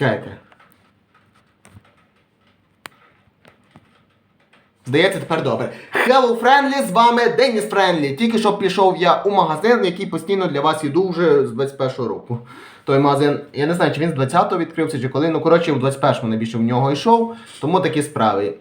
Чекайте. Здається, тепер добре. Hello Friendly, з вами Деніс Friendly. Тільки що пішов я у магазин, який постійно для вас іду вже з 21-го року. Той магазин, я не знаю, чи він з 20-го відкрився, чи коли. Ну, коротше, в 21-му найбільше в нього йшов, тому такі справи.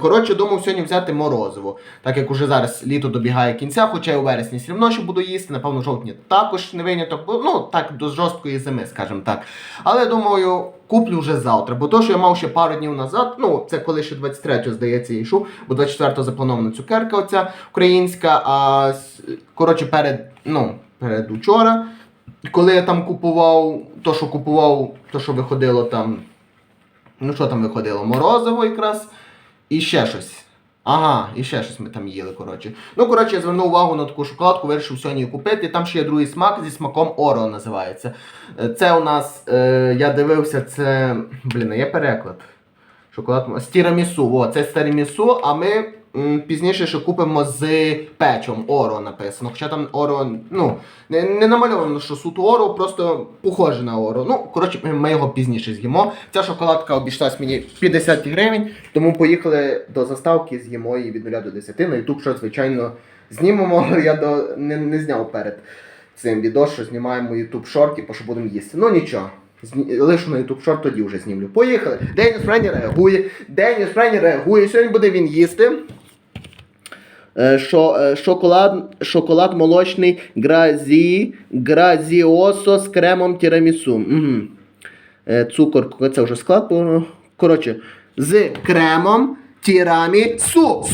Коротше, думав сьогодні взяти морозиво. Так як уже зараз літо добігає кінця, хоча я у вересні все одно ще буду їсти, напевно, жовтні також не виняток, ну так до жорсткої зими, скажімо так. Але думаю, куплю вже завтра, бо то, що я мав ще пару днів назад, ну це коли ще 23-го, здається, йшов, бо 24-го запланована цукерка оця українська, а коротше перед, ну, перед учора, коли я там купував, то, що купував, то, що виходило там, ну що там виходило, морозиво якраз, і ще щось. Ага, і ще щось ми там їли, коротше. Ну, коротше, я звернув увагу на таку шоколадку, вирішив сьогодні купити. Там ще є другий смак зі смаком Орео називається. Е, Це у нас, е, я дивився, це. Блін, є переклад. Шоколад з. О, це з а ми пізніше ще купимо з печом Оро написано. Хоча там Оро, ну, не, не намальовано, що суто Оро, просто похоже на Оро. Ну, коротше, ми- його пізніше з'їмо. Ця шоколадка обійшлась мені 50 гривень, тому поїхали до заставки, з'їмо її від 0 до 10. На YouTube, що, звичайно, знімемо, я до, не, не зняв перед цим відео, що знімаємо YouTube шорт, бо що будемо їсти. Ну нічого. Зні- на YouTube шорт, тоді вже знімлю. Поїхали. Деніс Френі реагує. Деніс Френі реагує. Сьогодні буде він їсти. Е, е, шоколад, шоколад молочний гразі, гразіосо з кремом тірамісу. Угу. Цукор, це вже склад. Коротше, з кремом тірамі су,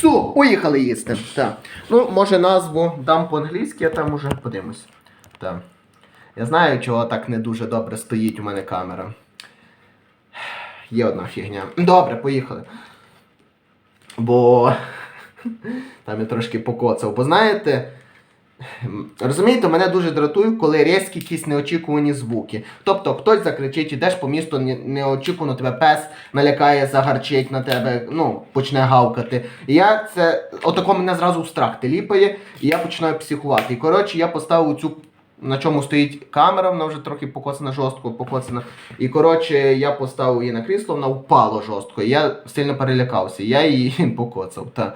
су. Поїхали їсти. Так. Ну, може назву дам по-англійськи, а там уже подивимось. Так. Я знаю, чого так не дуже добре стоїть у мене камера. Є одна фігня. Добре, поїхали. Бо там я трошки покоцав. Бо знаєте, розумієте, мене дуже дратує, коли різкі якісь неочікувані звуки. Тобто хтось закричить, ідеш по місту, неочікувано тебе пес налякає, загарчить на тебе, ну, почне гавкати. І я це, отако мене зразу в страх теліпає, і я починаю психувати. І коротше, я поставив цю. На чому стоїть камера, вона вже трохи покоцана жорстко, покоцана. І коротше, я поставив її на крісло, вона впала жорстко. І я сильно перелякався. Я її покоцав. Та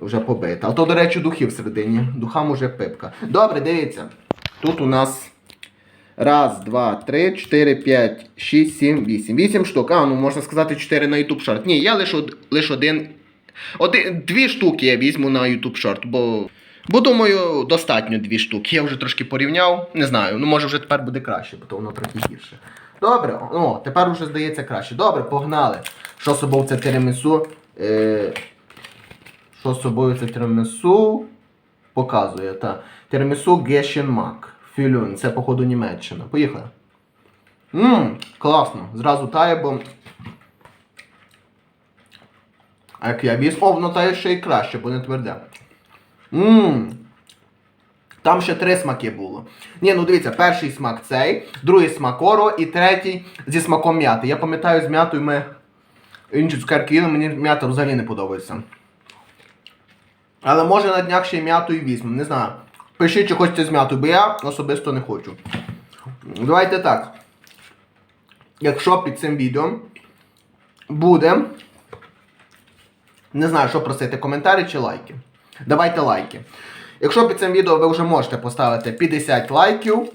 вже побита. А то, до речі, духи всередині. Духам уже пипка. Добре, дивіться. Тут у нас раз, два, три, чотири, п'ять, шість, сім, вісім. Вісім штук. А, ну можна сказати, чотири на YouTube шорт. Ні, я лише лише один. Один, дві штуки я візьму на YouTube шорт, бо. Бо думаю, достатньо дві штуки. Я вже трошки порівняв. Не знаю, ну може вже тепер буде краще, бо то воно трохи гірше. Добре, о, тепер вже здається краще. Добре, погнали. Що собою це тирамісу? Е, що собою це тирамісу? Показує, так. Тирамісу Гешенмак. Філюн. Це, походу, Німеччина. Поїхали. Ммм, класно. Зразу тає, бо. А як я віз. О, воно тає ще й краще, бо не тверде. Ммм. Там ще три смаки було. Ні, ну дивіться, перший смак цей, другий смак оро і третій зі смаком м'яти. Я пам'ятаю, з м'ятою ми інші цукерки їли, мені м'ята взагалі не подобається. Але може на днях ще й м'яту і візьмемо, не знаю. Пишіть, чи хочете з м'ятою, бо я особисто не хочу. Давайте так. Якщо під цим відео буде. Не знаю, що просити, коментарі чи лайки. Давайте лайки. Якщо під цим відео ви вже можете поставити 50 лайків,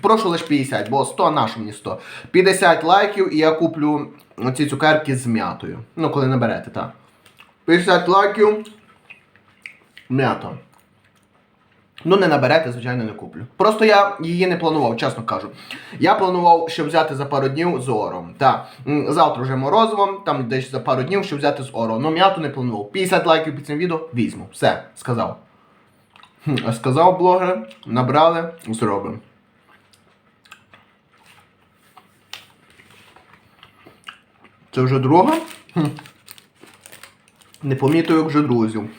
прошу лише 50, бо 100 нашу мені 100. 50 лайків і я куплю ці цукерки з м'ятою. Ну, коли наберете, так. 50 лайків. М'ята. Ну, не наберете, звичайно, не куплю. Просто я її не планував, чесно кажу. Я планував, щоб взяти за пару днів з ором. Так, м, завтра вже морозивом, там десь за пару днів, щоб взяти з ором. Ну, м'яту не планував. 50 лайків під цим відео візьму. Все, сказав. Сказав блогер, набрали, зробимо. Це вже друга? Не помітив, як вже друзів.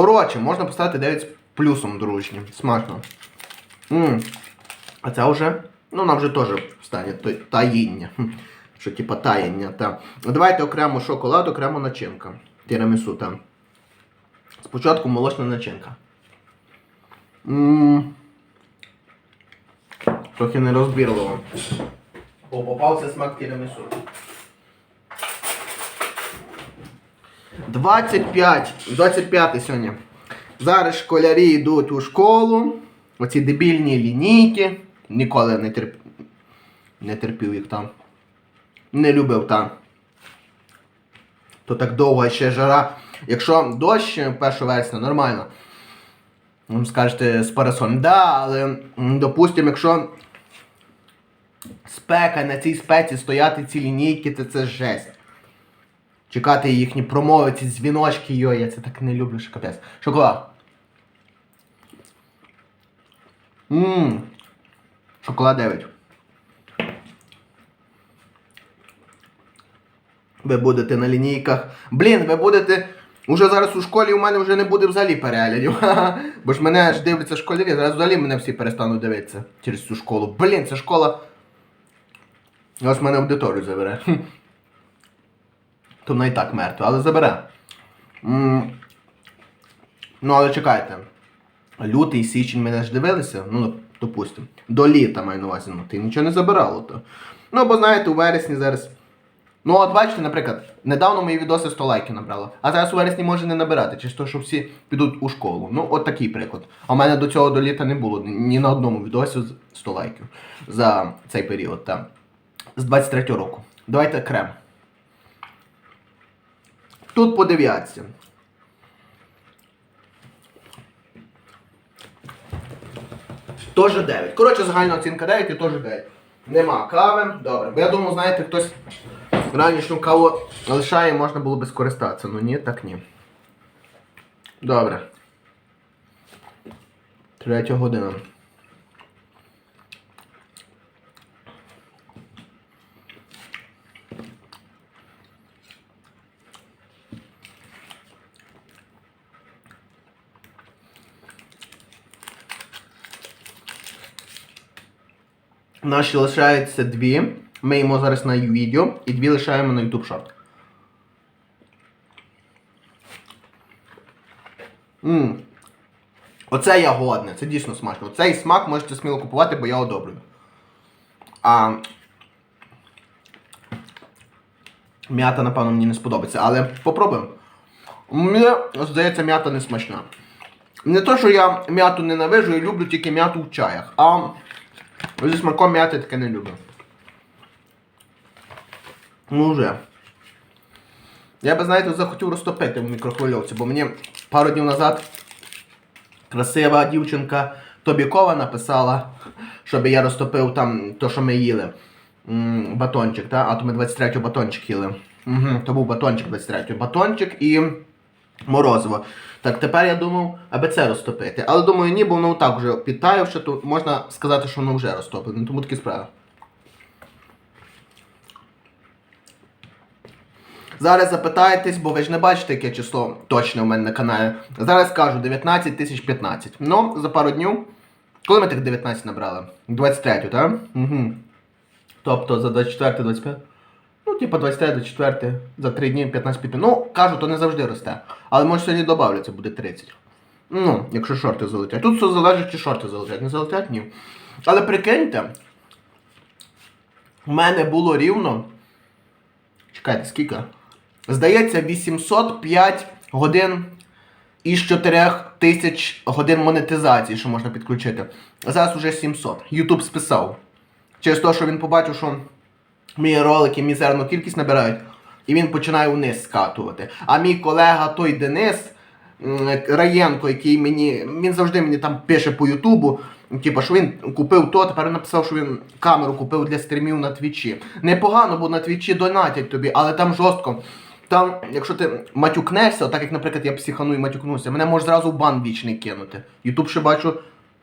Коротше, можна поставити 9 з плюсом дружні. Смачно. м А це вже, ну нам вже теж стане та- таїння. Що типа таяння. Та. Давайте окремо шоколад, окремо начинка. Тірамісу там. Спочатку молочна начинка. м Трохи нерозбірливо. О, попався смак тірамісу. 25. 25 сьогодні. Зараз школярі йдуть у школу. Оці дебільні лінійки. Ніколи не терп... не терпів їх там. Не любив там. То так довго ще жара. Якщо дощ 1 вересня, нормально. Ви скажете з парасолем. Да, але, допустимо, якщо спека на цій спеці стояти ці лінійки, то це жесть. Чекати їхні промови, ці дзвіночки, йой, я це так не люблю, що капець. Шоколад. Ммм. Шоколад 9. Ви будете на лінійках. Блін, ви будете. Уже зараз у школі у мене вже не буде взагалі переглядів. Бо ж мене ж дивляться школярі, зараз взагалі мене всі перестануть дивитися через цю школу. Блін, ця школа. Ось мене аудиторію забере. То вона і так мертва, але забере. Ну, але чекайте. Лютий, січень мене ж дивилися, ну, допустимо. До літа маю на увазі, ну, ти нічого не забирало то. Ну, бо знаєте, у вересні зараз. Ну, от бачите, наприклад, недавно мої відоси 100 лайків набрало, а зараз у вересні може не набирати, через те, що всі підуть у школу. Ну, от такий приклад. А в мене до цього до літа не було ні- на одному відосі 100 лайків за цей період, там. З 23 року. Давайте крем. Тут по дев'ятці. Тоже 9. Коротше, загальна оцінка 9 і теж 9. Нема кави. Добре. Бо я думаю, знаєте, хтось ранішню каву лишає, можна було би скористатися. Ну ні, так ні. Добре. Третя година. Наші лишається дві. Ми їмо зараз на відео і дві лишаємо на YouTube Short. Ммм. Оце я годне, це дійсно смачно. Цей смак можете сміло купувати, бо я одобрюю. А. М'ята, напевно, мені не сподобається, але попробуємо. Мені здається, м'ята не смачна. Не то, що я м'яту ненавижу і люблю тільки м'яту в чаях, а зі смаком м'яти таке не люблю. Ну вже. Я би, знаєте, захотів розтопити в мікрохвильовці, бо мені пару днів назад красива дівчинка Тобікова написала, щоб я розтопив там то, що ми їли. Батончик, та? а то ми 23 батончик їли. Угу, то був батончик 23 Батончик і морозиво. Так, тепер я думав, аби це розтопити. Але думаю, ні, бо воно так вже підтаявши, то можна сказати, що воно вже розтоплене. Тому такі справи. Зараз запитаєтесь, бо ви ж не бачите, яке число точне у мене на каналі. Зараз кажу 19 тисяч 15. Ну, за пару днів. Коли ми тих 19 набрали? 23, так? Угу. Тобто за 24, 25. Ну, типа 23, 24, за 3 дні 15 15. Ну, кажу, то не завжди росте. Але може сьогодні додавляться, буде 30. Ну, якщо шорти залетять. Тут все залежить, чи шорти залетять. Не залетять, ні. Але прикиньте, у мене було рівно. Чекайте, скільки? Здається, 805 годин із 4000 годин монетизації, що можна підключити. Зараз уже 700. Ютуб списав. Через те, що він побачив, що мої ролики мізерну кількість набирають, і він починає вниз скатувати. А мій колега той Денис Раєнко, який мені. Він завжди мені там пише по Ютубу. Типа, що він купив то, тепер написав, що він камеру купив для стрімів на твічі. Непогано, бо на твічі донатять тобі, але там жорстко. Там, якщо ти матюкнешся, так як, наприклад, я психану і матюкнуся, мене може зразу бан вічний кинути. Ютуб ще бачу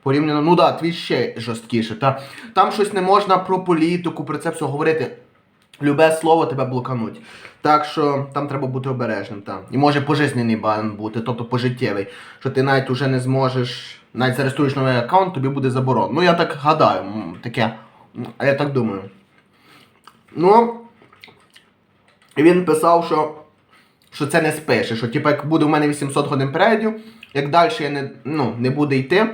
порівняно, ну да, твій ще жорсткіше. Та? Там щось не можна про політику, про це все говорити. Любе слово тебе блокануть. Так що там треба бути обережним. Та. І може пожизнений бан бути, тобто пожиттєвий. Що ти навіть уже не зможеш, навіть зареєструєш новий аккаунт, тобі буде заборон. Ну я так гадаю, таке. Я так думаю. Ну. Він писав, що, що це не спише, що типу, як буде у мене 800 годин переглядів, як далі я не, ну, не буде йти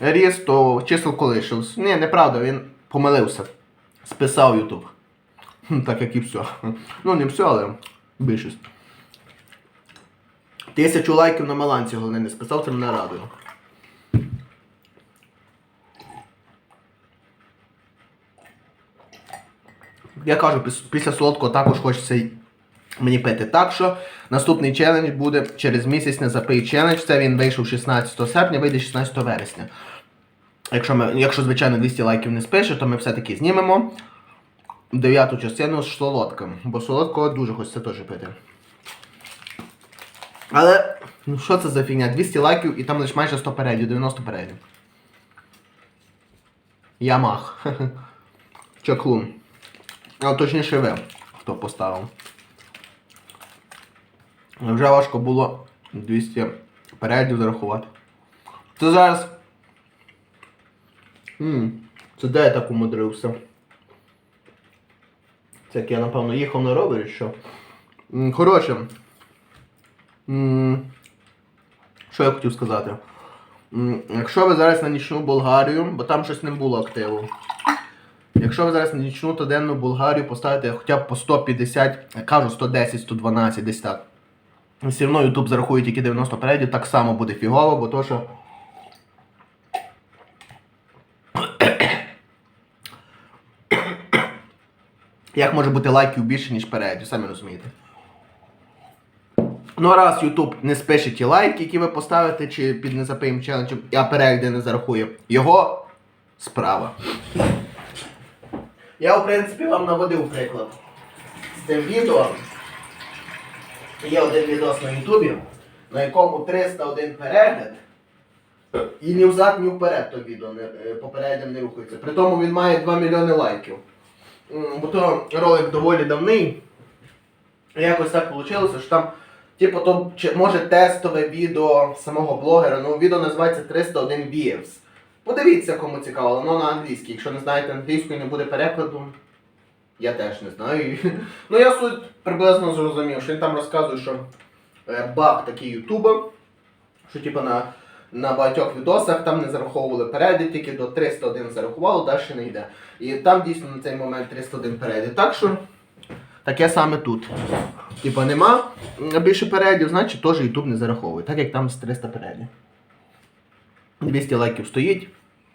ріст, то число колишилось. Ні, неправда, він помилився. Списав Ютуб. Так як і все. Ну, не все, але більшість. Тисячу лайків на Маланці, головне, не списав, це мене радує. Я кажу, піс- після солодкого також хочеться мені пити. Так що наступний челендж буде через місяць не запий челендж. Це він вийшов 16 серпня, вийде 16 вересня. Якщо, ми, якщо звичайно, 200 лайків не спише, то ми все-таки знімемо дев'яту частину з солодким. Бо солодкого дуже хочеться теж пити. Але, ну що це за фігня? 200 лайків і там лише майже 100 передів, 90 передів. Ямах. Чаклун. А точніше ви, хто поставив. Вже важко було 200 передів зарахувати. Це зараз. М, Це де я так умудрився? Як я, напевно, їхав на ровері, що. Коротше. Що я хотів сказати? Якщо ви зараз на нічну Болгарію, бо там щось не було активу. Якщо ви зараз на нічну та денну Болгарію поставите хоча б по 150, я кажу 110, 112, десь так. Все одно YouTube зарахує тільки 90 передів, так само буде фігово, бо то що. Як може бути лайків більше, ніж передів, самі розумієте. Ну, раз YouTube не спише ті лайки, які ви поставите, чи під незапиєм челенджем, а перегляди не зарахує. Його справа. Я, в принципі, вам наводив приклад з тим відео. Є один відос на Ютубі, на якому 301 перегляд. І ні взад, ні вперед то відео не, е, по переглядам не рухається. При тому він має 2 мільйони лайків. Бо то ролик доволі давний. Якось так вийшло, що там, типу, то може тестове відео самого блогера. Ну, відео називається 301 Views. Подивіться, кому цікаво, воно на англійській. Якщо не знаєте англійської, не буде перекладу. Я теж не знаю. Ну я суть приблизно зрозумів, що він там розказує, що е, баг такий Ютуба, що типу на, на багатьох відосах там не зараховували перегляди, тільки до 301 зарахувало, далі не йде. І там дійсно на цей момент 301 перегляд. Так що таке саме тут. Типа нема більше переглядів, значить теж Ютуб не зараховує, так як там з 300 переглядів. 200 лайків стоїть,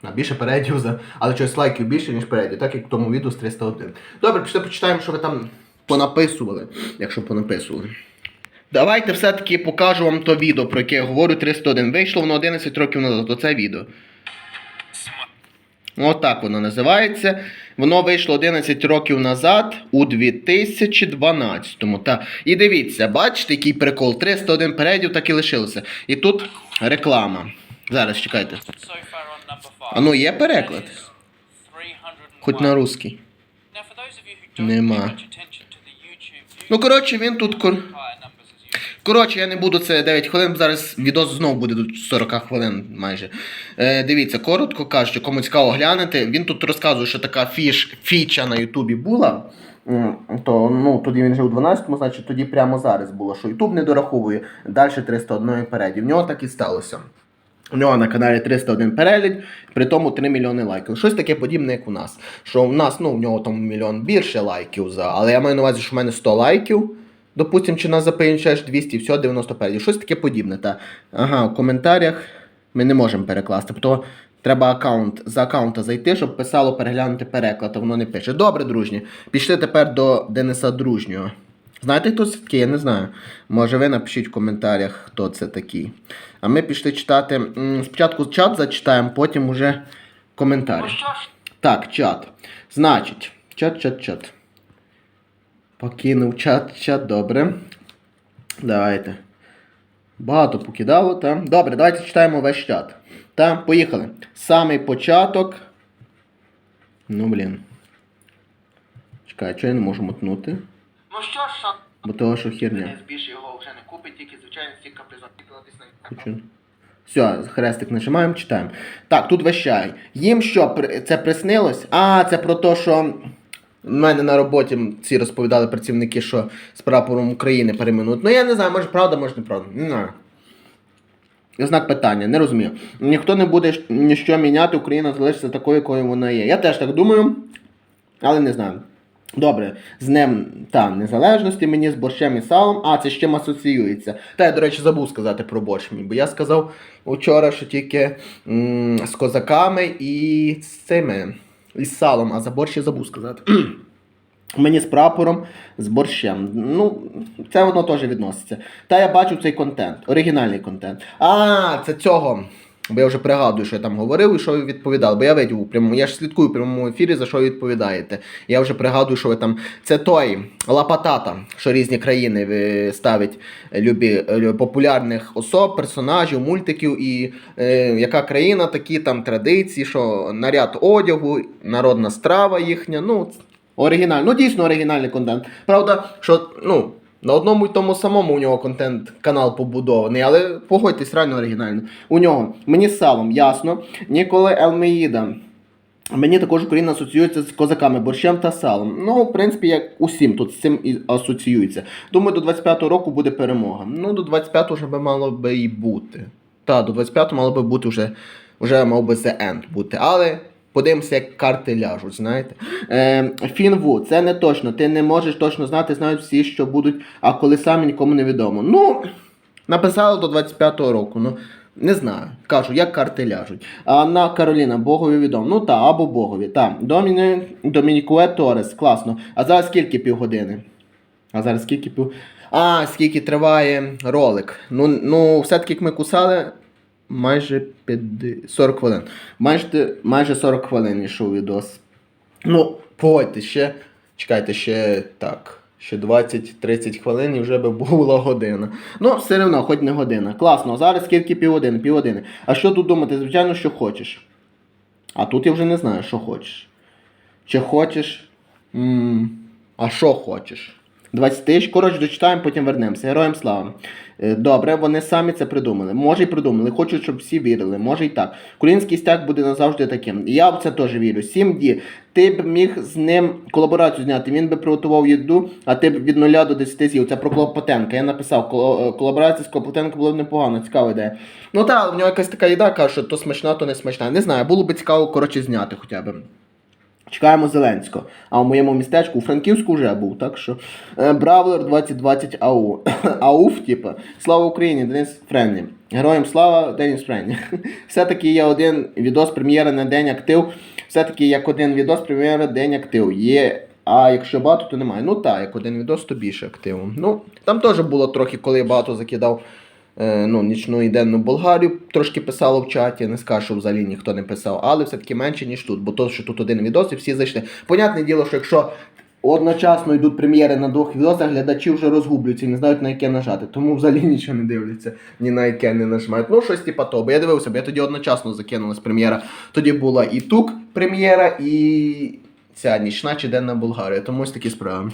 а більше переглядів за. Але щось лайків більше, ніж переглядів, так як в тому відео з 301. Добре, пішли почитаємо, що ви там понаписували, якщо понаписували. Давайте все-таки покажу вам то відео, про яке я говорю 301. Вийшло воно 11 років назад, оце відео. Отак воно називається. Воно вийшло 11 років назад у 2012-му. Та. І дивіться, бачите, який прикол? 301 передів так і лишилося. І тут реклама. Зараз чекайте. А ну є переклад? That is 301. Хоч на русський. Нема. Ну, коротше, він тут. Коротше, я не буду це 9 хвилин, зараз відос знову буде до 40 хвилин майже. Е, дивіться, коротко кажучи, кому цікаво глянути, він тут розказує, що така фіш, фіча на Ютубі була. То ну, тоді він жив у 12-му, значить тоді прямо зараз було, що Ютуб не дораховує далі 301 передів. В нього так і сталося. У нього на каналі 301 перегляд, при тому 3 мільйони лайків. Щось таке подібне, як у нас. Що у нас, ну, в нього там мільйон більше лайків. Але я маю на увазі, що в мене 100 лайків. Допустим, чи нас запинчаєш 200, все, 90 переглядів. Щось таке подібне. Та. Ага, в коментарях ми не можемо перекласти. Тобто треба аккаунт за аккаунта зайти, щоб писало переглянути переклад, а воно не пише. Добре, дружні. Пішли тепер до Дениса Дружнього. Знаєте, хто це такий? Я не знаю. Може ви напишіть в коментарях, хто це такий. А ми пішли читати. Спочатку чат зачитаємо, потім уже коментарі. Ну Так, чат. Значить, чат, чат, чат. Покинув чат, чат, добре. Давайте. Багато покидало, так? Добре, давайте читаємо весь чат. Так, поїхали. Самий початок. Ну, блін. Чекай, що я не можу мотнути? ну що ж, шан... Бо того, що херня. більше його вже не купить, тільки звичайно капризон. Хочу. Все, хрестик нажимаємо, читаємо. Так, тут вещай. Їм що, це приснилось? А, це про те, що в мене на роботі ці розповідали працівники, що з прапором України перейменують. Ну я не знаю, може правда, може неправда. Не знаю. Знак питання, не розумію. Ніхто не буде ніщо міняти, Україна залишиться такою, якою вона є. Я теж так думаю. Але не знаю. Добре, з Днем та незалежності мені з борщем і салом. А, це з чим асоціюється. Та я, до речі, забув сказати про борщ мій, бо я сказав вчора, що тільки м- з козаками і з цими. І з салом, а за борщ я забув сказати. Мені з прапором, з борщем. Ну, це воно теж відноситься. Та я бачу цей контент, оригінальний контент. А, це цього. Бо я вже пригадую, що я там говорив і що ви відповідали. Бо я видів у прямому, я ж слідкую в прямому ефірі, за що ви відповідаєте. Я вже пригадую, що ви там. Це той лапатата, що різні країни ви ставить любі е, популярних особ, персонажів, мультиків, і е, яка країна, такі там традиції, що наряд одягу, народна страва їхня. Ну, оригінальний. Ну, дійсно оригінальний контент. Правда, що ну. На одному й тому самому у нього контент канал побудований, але погодьтесь, реально оригінально. У нього мені салом, ясно. Ніколи Елмеїда. Мені також Україна асоціюється з козаками, борщем та салом. Ну, в принципі, як усім тут з цим і асоціюється. Думаю, до 25-го року буде перемога. Ну, до 25-го вже би мало би і бути. Та, до 25-го мало би бути вже, вже мав би The End бути. Але подивимося, як карти ляжуть, знаєте. Е, Фінву, це не точно. Ти не можеш точно знати, знають всі, що будуть, а коли самі нікому не відомо. Ну, написали до 25-го року. Ну, не знаю. Кажу, як карти ляжуть. Анна Кароліна, Богові відомо. Ну та, або Богові. Та. Доміні... Домінікуе Торес, класно. А зараз скільки півгодини? А зараз скільки пів. А, скільки триває ролик. Ну, ну все-таки як ми кусали. Майже 50... 40 хвилин. Майже, майже 40 хвилин йшов відос. Ну, погодьте, ще. Чекайте, ще так. Ще 20-30 хвилин і вже би була година. Ну, все одно, хоч не година. Класно, зараз скільки півгодини, півгодини. А що тут думати? Звичайно, що хочеш. А тут я вже не знаю, що хочеш. Чи хочеш. м, А що хочеш? 20 тисяч. Коротше, дочитаємо, потім вернемося. Героям слава. Е, Добре, вони самі це придумали. Може й придумали. Хочуть, щоб всі вірили. Може й так. Український стяг буде назавжди таким. Я в це теж вірю. 7 ді. Ти б міг з ним колаборацію зняти. Він би приготував їду, а ти б від 0 до 10 з'їв. Це про Клопотенка. Я написав, е, колаборація з Клопотенко було б непогано, цікава ідея. Ну так, в нього якась така їда, каже, що то смачна, то не смачна. Не знаю, було б цікаво, коротше, зняти хоча б. Чекаємо Зеленського. А в моєму містечку у Франківську вже був, так що. Е, Бравлер 2020 АУ. Ауф, типа. Слава Україні, Денис Френлі. Героям слава, Деніс Френлі. Все-таки є один відос прем'єра на день актив. Все-таки як один відос прем'єра день актив. Є. А якщо багато, то немає. Ну так, як один відос, то більше активу. Ну, там теж було трохи, коли я багато закидав ну, нічну і денну Болгарію, трошки писало в чаті, не скажу, що взагалі ніхто не писав, але все-таки менше, ніж тут, бо то, що тут один відос і всі зайшли. Понятне діло, що якщо одночасно йдуть прем'єри на двох відосах, глядачі вже розгублюються і не знають на яке нажати. Тому взагалі нічого не дивляться, ні на яке не нажимають. Ну, щось типа того. Бо я дивився, бо я тоді одночасно закинулась прем'єра. Тоді була і тук прем'єра, і ця нічна чи денна Болгарія. Тому ось такі справи.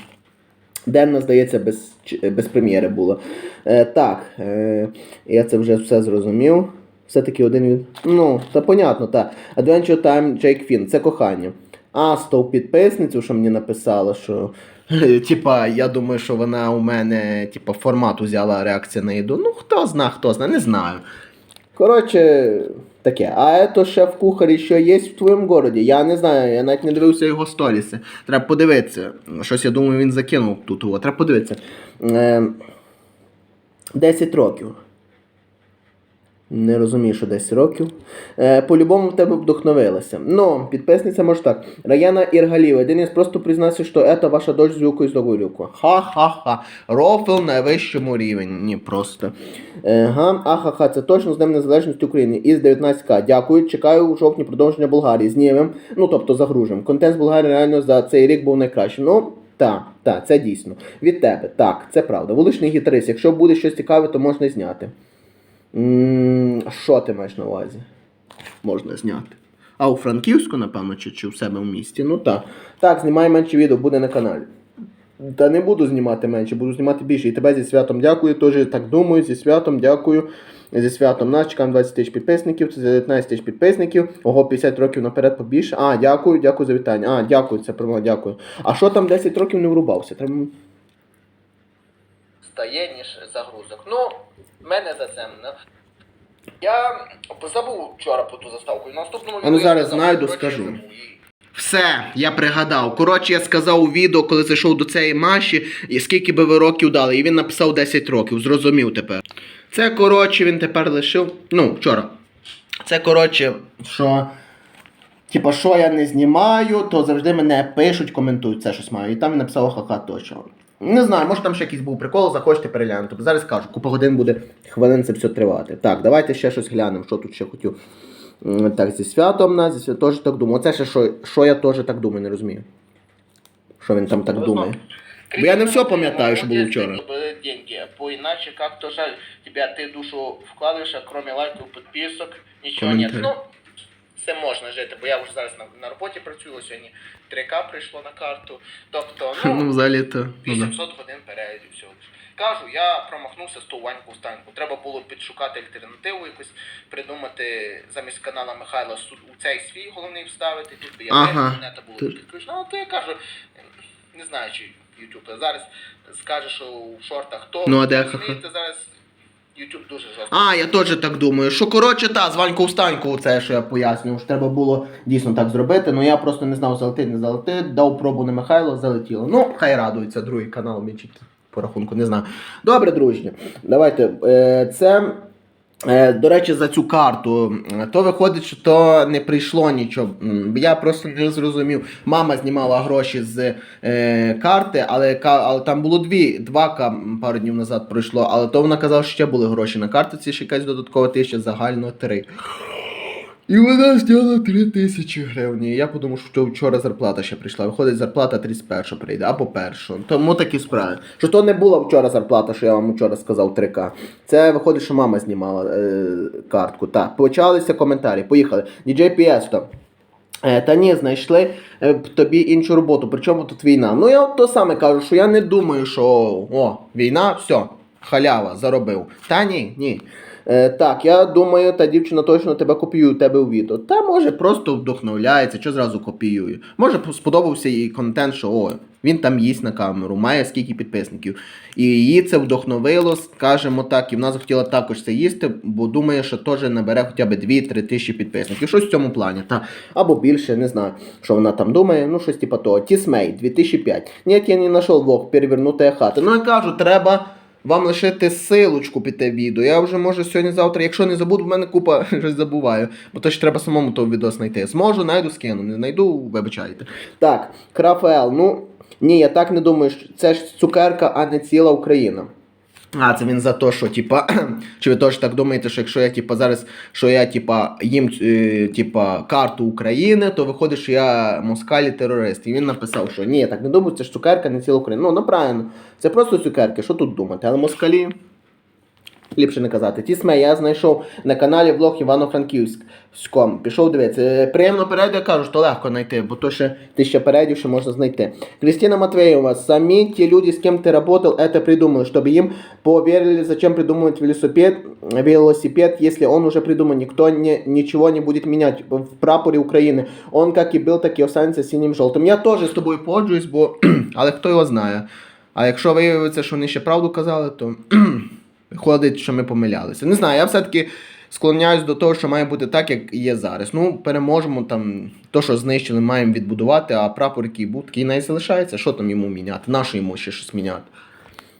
Денна, здається, без, без прем'єри було. Е, так, е, я це вже все зрозумів. Все-таки один від. Ну, та понятно, так. Adventure Time Jake Finn, це кохання. А, стов підписницю, що мені написала, що. Типа, я думаю, що вона у мене, типа, формат взяла реакція на їду. Ну, хто зна, хто зна, не знаю. Коротше, таке. А ето шеф-кухар що є в твоєму городі? Я не знаю, я навіть не дивився його сторіси. Треба подивитися. Щось я думаю, він закинув тут. Треба подивитися. Е, 10 років. Не розумію, що 10 років. Е, по-любому в тебе вдохновилася. Ну, підписниця може так. Раяна Іргаліва. Денис просто признався, що це ваша дочь з Люкою з Догорюку. Ха-ха-ха. Рофл на найвищому рівні. Просто. Е, га, ахаха, це точно з Днем Незалежності України. Із 19К. Дякую. Чекаю у жовтні продовження Болгарії. Знімем. Ну, тобто загружимо. Контент з Болгарії реально за цей рік був найкращим. Ну, так, так, це дійсно. Від тебе. Так, це правда. Вуличний гітарист. Якщо буде щось цікаве, то можна зняти. Що ти маєш на увазі? Можна зняти. А у Франківську, напевно, чи, чи у себе в місті. Ну так. Так, знімай менше відео, буде на каналі. Та не буду знімати менше, буду знімати більше. І тебе зі святом дякую. Теж так думаю, зі святом дякую. Зі святом нас чекаємо 20 тисяч підписників, це 19 тисяч підписників. Ого, 50 років наперед побільше. А, дякую, дякую за вітання. А, дякую, це прямо дякую. А що там 10 років не врубався? Треба. Стає, ніж загрузок. Ну, мене за це. Я забув вчора по ту заставку. і в наступному А ну зараз знайду, скажу. Все, я пригадав. Коротше, я сказав у відео, коли зайшов до цієї Маші, і скільки би ви років дали. І він написав 10 років, зрозумів тепер. Це, коротше, він тепер лишив. Ну, вчора. Це, коротше, що. Типа, що я не знімаю, то завжди мене пишуть, коментують, це щось маю. І там він написав ха-ха точно. Не знаю, може там ще якийсь був прикол, захочете переглянути. Бо Зараз кажу, купа годин буде хвилин це все тривати. Так, давайте ще щось глянемо, що тут ще хотів. М, Так, зі святом нас, зі святом теж так думаю. Оце ще що, що я теж так думаю, не розумію. Що він там так думає. Бо я не все пам'ятаю, що було вчора. Были деньги, по иначе как-то жаль тебя, ты душу вкладываешь, а кроме лайків, підписок, нічого нет. Ну, це можна жити, бо я вже зараз на, на роботі працюю, сьогодні 3К прийшло на карту. Тобто, Ну, ну, взагалі то. Ну, да. 800 годин переглядів всього. Кажу, я промахнувся з ту ваньку станьку. Треба було підшукати альтернативу якусь, придумати замість канала Михайла у цей свій головний вставити. Тут би я Ага. було Тут. підключено. Ну, то я кажу, не знаю, чи YouTube зараз скаже, що у шортах то. Ну, а де зараз YouTube дуже жорстко. А, я теж так думаю. Що коротше, та, званьку встаньку, це що я пояснював, що треба було дійсно так зробити. Ну я просто не знав, залетить, не залетить, дав пробу на Михайло, залетіло. Ну, хай радується, другий канал мічить по рахунку, не знаю. Добре, друзі, давайте. Е, це. Е, До речі, за цю карту, то виходить, що то не прийшло нічого. Я просто не зрозумів. Мама знімала гроші з е, карти, але, але там було дві, два пару днів назад пройшло, але то вона казала, що ще були гроші на картиці, ще якась додаткова тисяча, загально три. І вона зняла 3 тисячі гривень. Я подумав, що вчора зарплата ще прийшла. Виходить, зарплата 31 прийде або 1. Тому такі справи. Що то не була вчора зарплата, що я вам вчора сказав 3К. Це виходить, що мама знімала е, картку. Так, почалися коментарі. Поїхали. DJ Piesto. Е, Та ні, знайшли е, тобі іншу роботу. Причому тут війна. Ну я от то саме кажу, що я не думаю, що о, війна, все, халява, заробив. Та ні, ні. Е, так, я думаю, та дівчина точно тебе копіює тебе у відео. Та може просто вдохновляється, що зразу копіює. Може сподобався їй контент, що о, він там їсть на камеру, має скільки підписників. І її це вдохновило, скажімо так, і вона захотіла також це їсти, бо думає, що теж набере хоча б 2-3 тисячі підписників. Щось в цьому плані. Та. Або більше, не знаю, що вона там думає. Ну, щось типа того. Тісмей 2005. Ні, я не знайшов влог, перевернутая хата. Ну я кажу, треба. Вам лишити силочку під те відео. Я вже можу сьогодні-завтра, якщо не забуду, в мене купа щось забуваю. Бо то ж треба самому того відео знайти. Зможу, знайду, скину. Не знайду, вибачайте. Так, Крафаел, ну ні, я так не думаю. що Це ж цукерка, а не ціла Україна. А, це він за те, що, типа, чи ви теж так думаєте, що якщо я типа зараз, що я типа їм е, типа карту України, то виходить, що я москалі терорист. І він написав, що ні, так не думаю, це ж цукерка, не ціла Україна. Ну, ну правильно, це просто цукерки, що тут думати? Але москалі. Ліпше не казати. Тісме, я знайшов на каналі влог Івано-Франківськом. Пішов дивитися. Е, Приємно перейду, я кажу, що легко знайти, бо то ще тисяча передів ще можна знайти. Кристина Матвеева, самі ті люди, з ким ти работал, это придумали, чтобы им поверили, зачем придумывать велосипед, велосипед, если он уже придуман, никто не, ничего не будет менять в прапоре України. Он как і був, так і останеться синім жовтим. Я теж з тобою погоджуюсь, бо але хто його знає. А якщо виявиться, що вони ще правду казали, то виходить, що ми помилялися. Не знаю, я все-таки склоняюсь до того, що має бути так, як є зараз. Ну, переможемо там, то, що знищили, маємо відбудувати, а прапор, який був, такий не залишається. Що там йому міняти? Нащо йому ще щось міняти?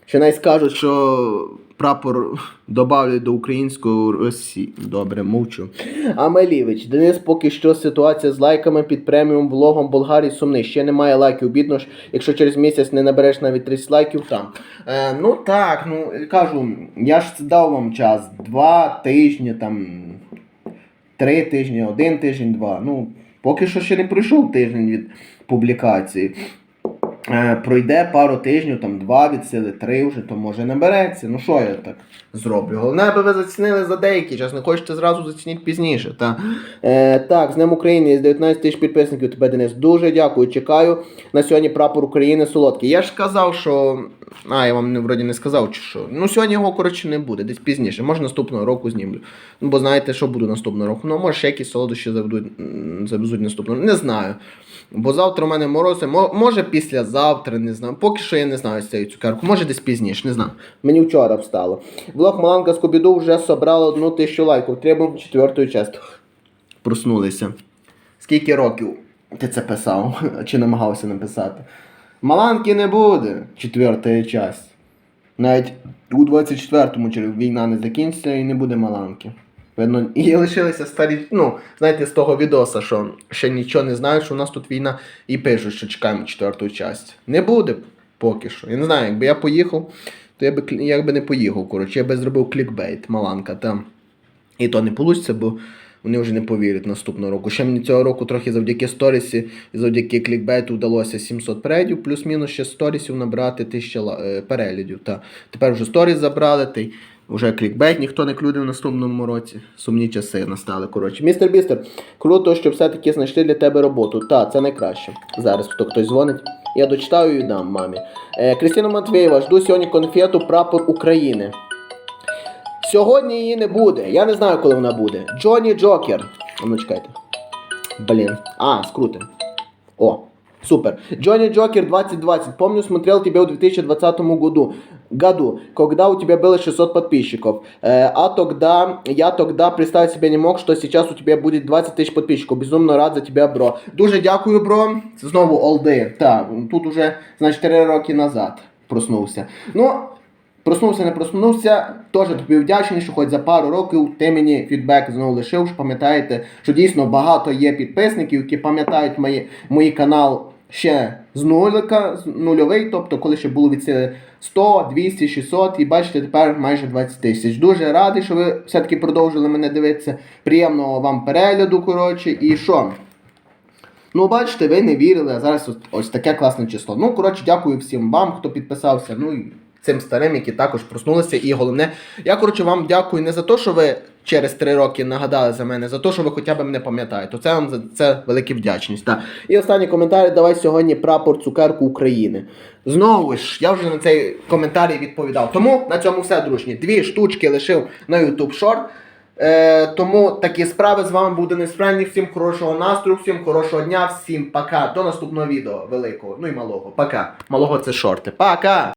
Ще навіть скажуть, що прапор додавлять до української Росії. Добре, мовчу. Амелівич, Денис, поки що ситуація з лайками під преміум влогом Болгарії сумний. Ще немає лайків. Бідно ж, якщо через місяць не набереш навіть 30 лайків там. Е, ну так, ну кажу, я ж дав вам час. Два тижні, там, три тижні, один тиждень, два. Ну, поки що ще не пройшов тиждень від публікації. Е, пройде пару тижнів, там два від сили, три вже, то може набереться. Ну що я так зроблю? Головне, аби ви зацінили за деякий час, не хочете зразу зацініть пізніше. Та. Е, так, з Днем України є 19 тисяч підписників. Тебе Денис. Дуже дякую. Чекаю на сьогодні прапор України солодкий. Я ж казав, що. А, я вам не, вроді не сказав, чи що. Ну, сьогодні його, коротше, не буде, десь пізніше. Може наступного року знімлю. Ну, бо знаєте, що буде наступного року. Ну, може ще якісь солодощі заведуть, завезуть наступного. Не знаю. Бо завтра у мене морози, може післязавтра, не знаю. Поки що я не знаю з цією цукеркою, може десь пізніше, не знаю. Мені вчора встало. Влог Маланка Скобіду вже собрала одну тисячу лайків. Требуємо четвертої частини. Проснулися. Скільки років? ти це писав чи намагався написати. Маланки не буде, четверта часть. Навіть у 24-му через війна не закінчиться і не буде маланки. Видно, і лишилися старі, ну, знаєте, з того відоса, що ще нічого не знають, що у нас тут війна, і пишуть, що чекаємо четверту часть. Не буде поки що. Я не знаю, якби я поїхав, то я би, я не поїхав. Коротше, я би зробив клікбейт, маланка там. І то не вийде, бо вони вже не повірять наступного року. Ще мені цього року трохи завдяки сторісі і завдяки клікбейту вдалося 700 переглядів, плюс-мінус ще сторісів набрати 1000 е, переглядів. Та. Тепер вже сторіс забрали, та й вже клікбейт ніхто не клюде в наступному році. Сумні часи настали. Коротше. Містер Бістер, круто, що все-таки знайшли для тебе роботу. Та, це найкраще. Зараз хто хтось дзвонить. Я дочитаю і дам мамі. Е, Крістіна Матвєєва, жду сьогодні конфету Прапор України. Сьогодні її не буде. Я не знаю, коли вона буде. Джонні Джокер. Ну, чекайте. Блін. А, скрутим. О, супер. Джонни Джокер 2020. Помню, смотрел тебя в 2020 году году, когда у тебя было 600 подписчиков. Э, а тогда, я тогда представить себе не мог, что сейчас у тебя будет 20 тысяч подписчиков. Безумно рад за тебя, бро. Дуже дякую, бро. Це знову олди. Так, тут уже, значить, 4 роки назад проснувся. Ну, Проснувся, не проснувся, теж тобі вдячний, що хоч за пару років ти мені фідбек знову лишив, що пам'ятаєте, що дійсно багато є підписників, які пам'ятають мої, мої канал ще з нулика, з нульовий, тобто коли ще було від 100, 200, 600, і бачите, тепер майже 20 тисяч. Дуже радий, що ви все-таки продовжили мене дивитися. Приємного вам перегляду, коротше, і що? Ну, бачите, ви не вірили, а зараз ось, ось таке класне число. Ну, коротше, дякую всім вам, хто підписався. Ну і цим старим, які також проснулися. І головне, я коротше вам дякую не за те, що ви через три роки нагадали за мене, за те, що ви хоча б мене пам'ятаєте. Це вам за це велика вдячність. Так. І останній коментар. Давай сьогодні прапор цукерку України. Знову ж, я вже на цей коментарій відповідав. Тому на цьому все, дружні. Дві штучки лишив на YouTube Short. Е, тому такі справи з вами буде несправні. Всім хорошого настрою, всім хорошого дня, всім пока. До наступного відео великого, ну і малого. Пока. Малого це шорти. Пока!